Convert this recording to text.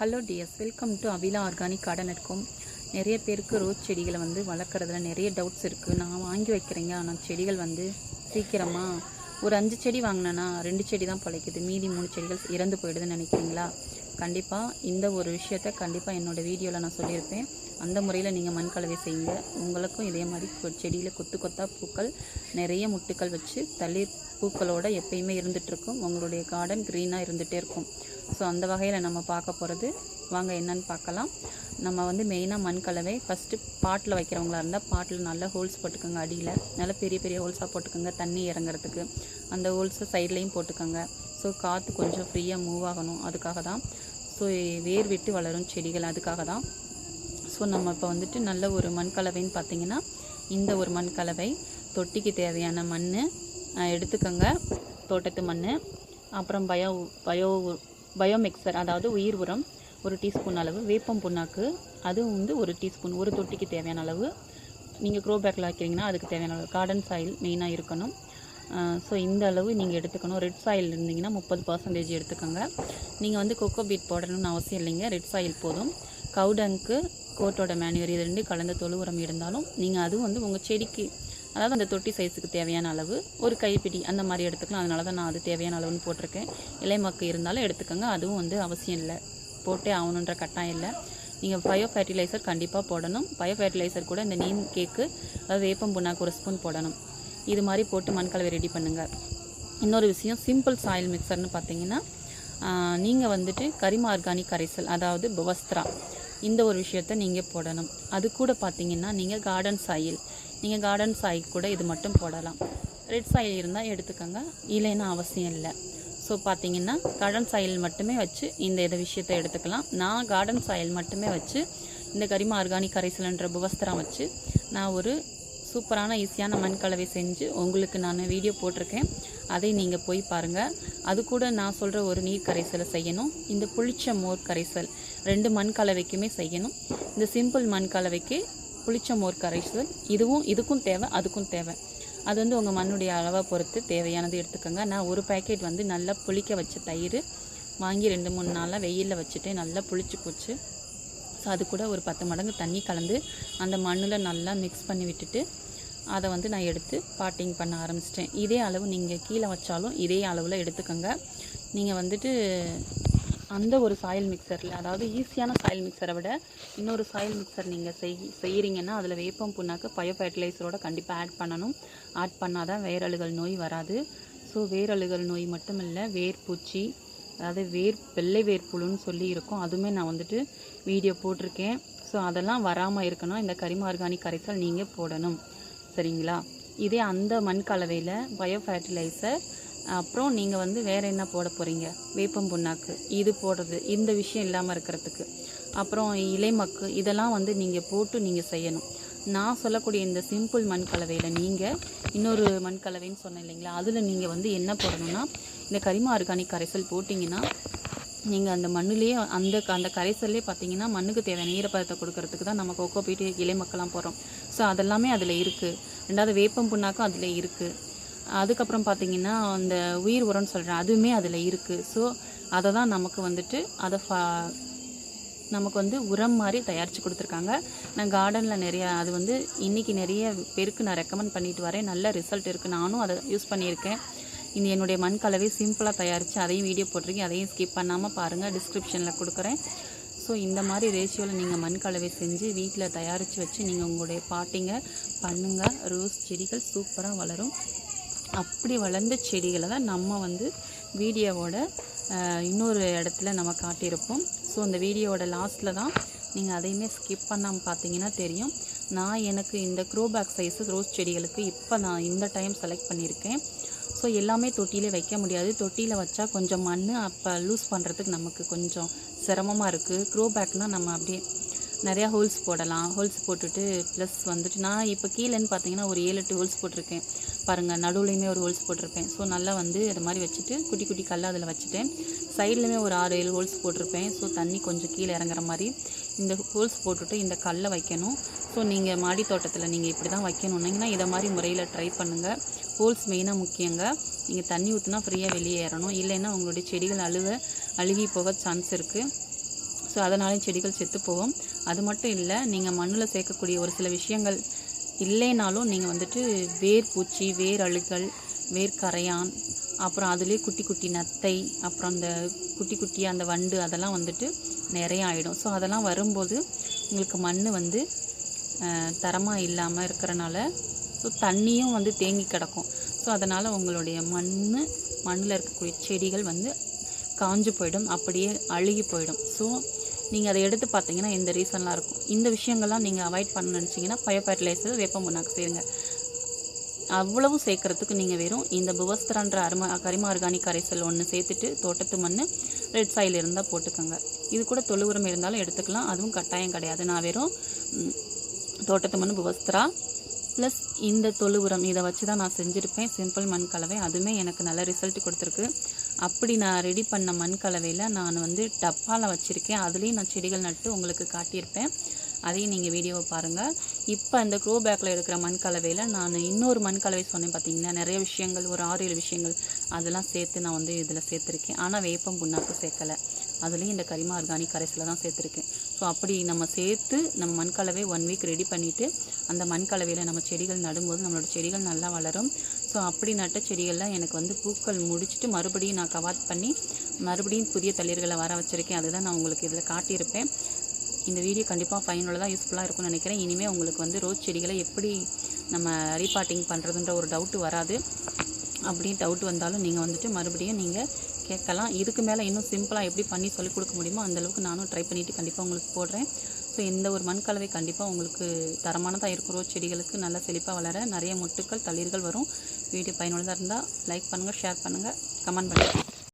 Hello dears welcome to Abila organic garden இருக்கும் நிறைய பேருக்கு ரோஸ் செடிகளை வந்து வளர்க்குறதுல நிறைய டவுட்ஸ் இருக்குது நான் வாங்கி வைக்கிறேங்க. ஆனால் செடிகள் வந்து சீக்கிரமாக ஒரு அஞ்சு செடி வாங்கினேன்னா ரெண்டு செடி தான் பிழைக்குது. மீதி மூணு செடிகள் இறந்து போயிடுதுன்னு நினைக்கிறீங்களா? கண்டிப்பாக இந்த ஒரு விஷயத்த கண்டிப்பாக என்னோடய வீடியோவில் நான் சொல்லியிருப்பேன். அந்த முறையில் நீங்கள் மண் கலவை செய்யுங்க. உங்களுக்கும் இதே மாதிரி கொ- கொத்து கொத்தா பூக்கள் நிறைய முட்டுக்கள் வச்சு தளிர் பூக்களோடு எப்பயுமே இருந்துகிட்ருக்கும் உங்களுடைய கார்டன் க்ரீனாக இருந்துகிட்டே இருக்கும். ஸோ அந்த வகையில் நம்ம பார்க்க போகிறது வாங்க என்னன்னு பார்க்கலாம். நம்ம வந்து மெயினாக மண் கலவை. ஃபஸ்ட்டு பாட்டில் வைக்கிறவங்களா இருந்தால் பாட்டில் நல்லா ஹோல்ஸ் போட்டுக்கோங்க அடியில். நல்லா பெரிய பெரிய ஹோல்ஸாக போட்டுக்கோங்க தண்ணி இறங்குறதுக்கு. அந்த ஹோல்ஸை சைட்லேயும் போட்டுக்கோங்க. ஸோ காற்று கொஞ்சம் ஃப்ரீயாக மூவ் ஆகணும். அதுக்காக தான். ஸோ வேர் விட்டு வளரும் செடிகள் அதுக்காக தான். ஸோ நம்ம இப்போ வந்துட்டு நல்ல ஒரு மண் கலவைன்னு பார்த்தீங்கன்னா இந்த ஒரு மண் கலவை. தொட்டிக்கு தேவையான மண் எடுத்துக்கோங்க. தோட்டத்து மண் அப்புறம் பயோ பயோ பயோமிக்சர் அதாவது உயிர் உரம் ஒரு டீஸ்பூன் அளவு வேப்பம் புண்ணாக்கு அது வந்து ஒரு டீஸ்பூன் ஒரு தொட்டிக்கு தேவையான அளவு. நீங்கள் க்ரோ பேக்கில் வைக்கிறீங்கன்னா அதுக்கு தேவையான அளவு. கார்டன் சாயில் மெயினாக இருக்கணும். ஸோ இந்த அளவு நீங்கள் எடுத்துக்கணும். ரெட் சாயில் இருந்தீங்கன்னா முப்பது பர்சன்டேஜ் எடுத்துக்கோங்க. நீங்கள் வந்து கொக்கோ பீட் போடணும்னு அவசியம் இல்லைங்க. ரெட் சாயில் போதும். கவுடங்க்கு கோட்டோட மேனுவர் இது ரெண்டு கலந்த தொழு உரம் இருந்தாலும் நீங்கள் அதுவும் வந்து உங்கள் செடிக்கு அதாவது அந்த தொட்டி சைஸுக்கு தேவையான அளவு ஒரு கைப்பிடி அந்த மாதிரி எடுத்துக்கலாம். அதனால தான் நான் அது தேவையான அளவுன்னு போட்டிருக்கேன். இலை மக்கு இருந்தாலும் எடுத்துக்கோங்க. அதுவும் வந்து அவசியம் இல்லை. போட்டே ஆகணுன்ற கட்டாயம் இல்லை. நீங்கள் பயோ ஃபர்டிலைசர் கண்டிப்பாக போடணும். பயோ ஃபர்டிலைசர் கூட இந்த நீம் கேக்கு அதாவது வேப்பம் புண்ணாக்கு ஒரு ஸ்பூன் போடணும். இது மாதிரி போட்டு மண்கலவை ரெடி பண்ணுங்கள் இன்னொரு விஷயம் சிம்பிள் சாயில் மிக்சர்னு பார்த்தீங்கன்னா நீங்கள் வந்துட்டு கரிம ஆர்கானிக் கரைசல் அதாவது பவஸ்த்ரா இந்த ஒரு விஷயத்த நீங்கள் போடணும். அது கூட பார்த்தீங்கன்னா நீங்கள் கார்டன் சாயில் நீங்கள் கார்டன் சாய் கூட இது மட்டும் போடலாம். ரெட் சாயில் இருந்தால் எடுத்துக்கோங்க. இல்லைன்னா அவசியம் இல்லை. ஸோ பார்த்தீங்கன்னா கார்டன் சாயில் மட்டுமே வச்சு இந்த இதை விஷயத்தை எடுத்துக்கலாம். நான் கார்டன் சாயில் மட்டுமே வச்சு இந்த கரிம ஆர்கானிக் கரைசல்ன்ற புவஸ்திரம் வச்சு நான் ஒரு சூப்பரான ஈஸியான மண் கலவை செஞ்சு உங்களுக்கு நான் வீடியோ போட்டிருக்கேன். அதை நீங்கள் போய் பாருங்கள் அது கூட நான் சொல்கிற ஒரு நீர் கரைசலை செய்யணும். இந்த புளிச்ச மோர் கரைசல் ரெண்டு மண் கலவைக்குமே செய்யணும். இந்த சிம்பிள் மண் கலவைக்கு புளிச்ச மோர் கரைசல் இதுவும் இதுக்கும் தேவை அதுக்கும் தேவை. அது வந்து உங்கள் மண்ணுடைய அளவை பொறுத்து தேவையானது எடுத்துக்கோங்க. நான் ஒரு பேக்கெட் வந்து நல்லா புளிக்க வச்ச தயிர் வாங்கி ரெண்டு மூணு நாளாக வெயிலில் வச்சுட்டு நல்லா புளிச்சு போச்சு. ஸோ அது கூட ஒரு பத்து மடங்கு தண்ணி கலந்து அந்த மண்ணில் நல்லா மிக்ஸ் பண்ணி விட்டுட்டு அதை வந்து நான் எடுத்து பாட்டிங் பண்ண ஆரம்பிச்சிட்டேன். இதே அளவு நீங்கள் கீழே வச்சாலும் இதே அளவில் எடுத்துக்கோங்க. நீங்கள் வந்துட்டு அந்த ஒரு சாயில் மிக்சரில் அதாவது ஈஸியான சாயில் மிக்சரை விட இன்னொரு சாயில் மிக்சர் நீங்கள் செய் செய்கிறீங்கன்னா அதில் வேப்பம் புண்ணாக்கு பயோ ஃபர்டிலைசரோட கண்டிப்பாக ஆட் பண்ணணும். ஆட் பண்ணால் தான் வேரழுகல் நோய் வராது. ஸோ வேரழுகல் நோய் மட்டும் இல்லை வேர்பூச்சி அதாவது வேர் வெள்ளை வேர்ப்புழுன்னு சொல்லி இருக்கும். அதுவுமே நான் வந்துட்டு வீடியோ போட்டிருக்கேன். ஸோ அதெல்லாம் வராமல் இருக்கணும். இந்த கரிம ஆர்கானிக் கரைசல் நீங்கள் போடணும். சரிங்களா? இதே அந்த மண் கலவையில் பயோ ஃபர்டிலைசர் அப்புறம் நீங்கள் வந்து வேறு என்ன போட போகிறீங்க வேப்பம் புண்ணாக்கு இது போடுறது இந்த விஷயம் இல்லாமல் இருக்கிறதுக்கு. அப்புறம் இலைமக்கு இதெல்லாம் வந்து நீங்கள் போட்டு நீங்கள் செய்யணும். நான் சொல்லக்கூடிய இந்த சிம்பிள் மண் கலவையில் நீங்கள் இன்னொரு மண் கலவைன்னு சொன்னேன் இல்லைங்களா? அதில் நீங்கள் வந்து என்ன போடணும்னா இந்த கரிம ஆர்கானிக் கரைசல் போட்டிங்கன்னா நீங்கள் அந்த மண்ணுலேயே அந்த அந்த கரைசல்லே பார்த்தீங்கன்னா மண்ணுக்கு தேவையான ஈரப்பதத்தை கொடுக்கறதுக்கு தான் நம்ம கொக்கோ பீட்டு இலை மக்கள்லாம் போகிறோம் ஸோ அதெல்லாமே அதில் இருக்குது ரெண்டாவது வேப்பம் புண்ணாக்கும் அதில் இருக்குது அதுக்கப்புறம் பார்த்தீங்கன்னா அந்த உயிர் உரம்னு சொல்கிறேன் அதுவுமே அதில் இருக்குது ஸோ அதை தான் நமக்கு வந்துட்டு அதை ஃபா நமக்கு வந்து உரம் மாதிரி தயாரித்து கொடுத்துருக்காங்க. நான் கார்டனில் நிறையா அது வந்து இன்றைக்கி நிறைய பேருக்கு நான் ரெக்கமெண்ட் பண்ணிட்டு வரேன். நல்ல ரிசல்ட் இருக்குது நானும் அதை யூஸ் பண்ணியிருக்கேன். இந்த என்னுடைய மண் கலவை சிம்பிளாக தயாரித்து அதையும் வீடியோ போட்டிருக்கேன். அதையும் ஸ்கிப் பண்ணாமல் பாருங்கள் டிஸ்கிரிப்ஷனில் கொடுக்குறேன். ஸோ இந்த மாதிரி ரேஷியோவில் நீங்கள் மண் கலவை செஞ்சு வீட்டில் தயாரித்து வச்சு நீங்கள் உங்களுடைய பாட்டிங்க பண்ணுங்கள் ரோஸ் செடிகள் சூப்பராக வளரும். அப்படி வளர்ந்த செடிகளை தான் நம்ம வந்து வீடியோவோட இன்னொரு இடத்துல நம்ம காட்டியிருப்போம். ஸோ அந்த வீடியோவோட லாஸ்ட்டில் தான் நீங்கள் அதையுமே ஸ்கிப் பண்ணாமல் பார்த்தீங்கன்னா தெரியும். நான் எனக்கு இந்த க்ரோபேக் சைஸு ரோஸ் செடிகளுக்கு இப்போ நான் இந்த டைம் செலக்ட் பண்ணியிருக்கேன். ஸோ எல்லாமே தொட்டியிலே வைக்க முடியாது. தொட்டியில் வச்சா கொஞ்சம் மண் அப்போ லூஸ் பண்ணுறதுக்கு நமக்கு கொஞ்சம் சிரமமாக இருக்குது க்ரோ பேக்னால் நம்ம அப்படியே நிறையா ஹோல்ஸ் போடலாம். ஹோல்ஸ் போட்டுட்டு ப்ளஸ் வந்துட்டு நான் இப்போ கீழேன்னு பார்த்தீங்கன்னா ஒரு ஏழு எட்டு ஹோல்ஸ் போட்டிருக்கேன். பாருங்கள் நடுவுலையுமே ஒரு ஹோல்ஸ் போட்டிருப்பேன். ஸோ நல்லா வந்து அது மாதிரி வச்சுட்டு குட்டி குட்டி கல்லை அதில் வச்சுட்டேன். சைட்லையுமே ஒரு ஆறு ஏழு ஹோல்ஸ் போட்டிருப்பேன். ஸோ தண்ணி கொஞ்சம் கீழே இறங்குற மாதிரி இந்த ஹோல்ஸ் போட்டுட்டு இந்த கல்லை வைக்கணும். ஸோ நீங்கள் மாடி தோட்டத்தில் நீங்கள் இப்படி தான் வைக்கணுன்னீங்கன்னா இதை மாதிரி முறையில் ட்ரை பண்ணுங்கள் ஹோல்ஸ் மெயினாக முக்கியங்க. நீங்கள் தண்ணி ஊற்றினா ஃப்ரீயாக வெளியே ஏறணும். இல்லைன்னா உங்களுடைய செடிகள் அழுக அழுகி போக சான்ஸ் இருக்குது ஸோ ஸோ அதனாலே செடிகள் செத்து போகும். அது மட்டும் இல்லை நீங்கள் மண்ணில் சேர்க்கக்கூடிய ஒரு சில விஷயங்கள் இல்லைனாலும் நீங்கள் வந்துட்டு வேர் பூச்சி வேர் அழுகல் வேர் கரையான் அப்புறம் அதுலேயே குட்டி குட்டி நத்தை அப்புறம் அந்த குட்டி குட்டி அந்த வண்டு அதெல்லாம் வந்துட்டு நிறைய ஆகிடும் ஸோ அதெல்லாம் வரும்போது உங்களுக்கு மண் வந்து தரமாக இல்லாமல் இருக்கிறனால ஸோ தண்ணியும் வந்து தேங்கி கிடக்கும். ஸோ அதனால் உங்களுடைய மண் மண்ணில் இருக்கக்கூடிய செடிகள் வந்து காஞ்சு போயிடும் அப்படியே அழுகி போயிடும். ஸோ நீங்கள் அதை எடுத்து பார்த்தீங்கன்னா இந்த ரீசன்லாம் இருக்கும். இந்த விஷயங்கள்லாம் நீங்கள் அவாய்ட் பண்ண நினச்சிங்கன்னா பயோ ஃபர்டிலைசர் வேப்ப முன்னாக்கு சேருங்க அவ்வளவும் சேர்க்கறதுக்கு நீங்கள் வெறும் இந்த புவஸ்திரன்ற அரும கரிம ஆர்கானிக் கரைசல் ஒன்று சேர்த்துட்டு தோட்டத்து மண் ரெட் சாயில் இருந்தால் போட்டுக்கோங்க. இது கூட தொழு உரம் இருந்தாலும் எடுத்துக்கலாம். அதுவும் கட்டாயம் கிடையாது. நான் வெறும் தோட்டத்து மண் புவஸ்திரா ப்ளஸ் இந்த தொழு உரம் இதை வச்சு தான் நான் செஞ்சுருப்பேன். சிம்பிள் மண் கலவை. அதுவுமே எனக்கு நல்ல ரிசல்ட் கொடுத்துருக்கு. அப்படி நான் ரெடி பண்ண மண் கலவையில் நான் வந்து டப்பாவில் வச்சுருக்கேன். அதுலேயும் நான் செடிகள் நட்டு உங்களுக்கு காட்டியிருப்பேன். அதையும் நீங்கள் வீடியோவை பாருங்கள் இப்போ இந்த க்ரோ பேக்கில் இருக்கிற மண் கலவையில் நான் இன்னொரு மண் கலவை சொன்னேன் பார்த்தீங்கன்னா நிறைய விஷயங்கள் ஒரு ஆறு ஏழு விஷயங்கள் அதெல்லாம் சேர்த்து நான் வந்து இதில் சேர்த்துருக்கேன். ஆனால் வேப்பம் புண்ணாக்கு சேர்க்கலை. அதுலேயும் இந்த கரிம ஆர்கானிக் கரைசலை தான் சேர்த்துருக்கேன். ஸோ அப்படி நம்ம சேர்த்து நம்ம மண் கலவை ஒன் வீக் ரெடி பண்ணிவிட்டு அந்த மண் கலவையில் நம்ம செடிகள் நடும்போது நம்மளோட செடிகள் நல்லா வளரும். ஸோ அப்படி நட்ட செடிகள்லாம் எனக்கு வந்து பூக்கள் முடிச்சுட்டு மறுபடியும் நான் கவாத் பண்ணி மறுபடியும் புதிய தளிர்களை வர வச்சுருக்கேன். அதுதான் நான் உங்களுக்கு இதில் காட்டியிருப்பேன். இந்த வீடியோ கண்டிப்பாக ஃபைனலாக யூஸ்ஃபுல்லாக இருக்கும்னு நினைக்கிறேன். இனிமேல் உங்களுக்கு வந்து ரோஸ் செடிகளை எப்படி நம்ம ரீபாட்டிங் பண்ணுறதுன்ற ஒரு டவுட்டு வராது. அப்படின்னு டவுட் வந்தாலும் நீங்கள் வந்துட்டு மறுபடியும் நீங்கள் கேட்கலாம். இதுக்கு மேலே இன்னும் சிம்பிளாக எப்படி பண்ணி சொல்லிக் கொடுக்க முடியுமோ அந்த அளவுக்கு நானும் ட்ரை பண்ணிவிட்டு கண்டிப்பாக உங்களுக்கு போடுறேன். ஸோ இந்த ஒரு மண் கலவை கண்டிப்பாக உங்களுக்கு தரமானதாக இருக்கும் ரோஸ் செடிகளுக்கு நல்லா செழிப்பாக வளர நிறைய முட்டுக்கள் தளிர்கள் வரும். வீடியோ பயனுள்ளதாக இருந்தால் லைக் பண்ணுங்கள் ஷேர் பண்ணுங்கள் கமெண்ட் பண்ணுங்கள்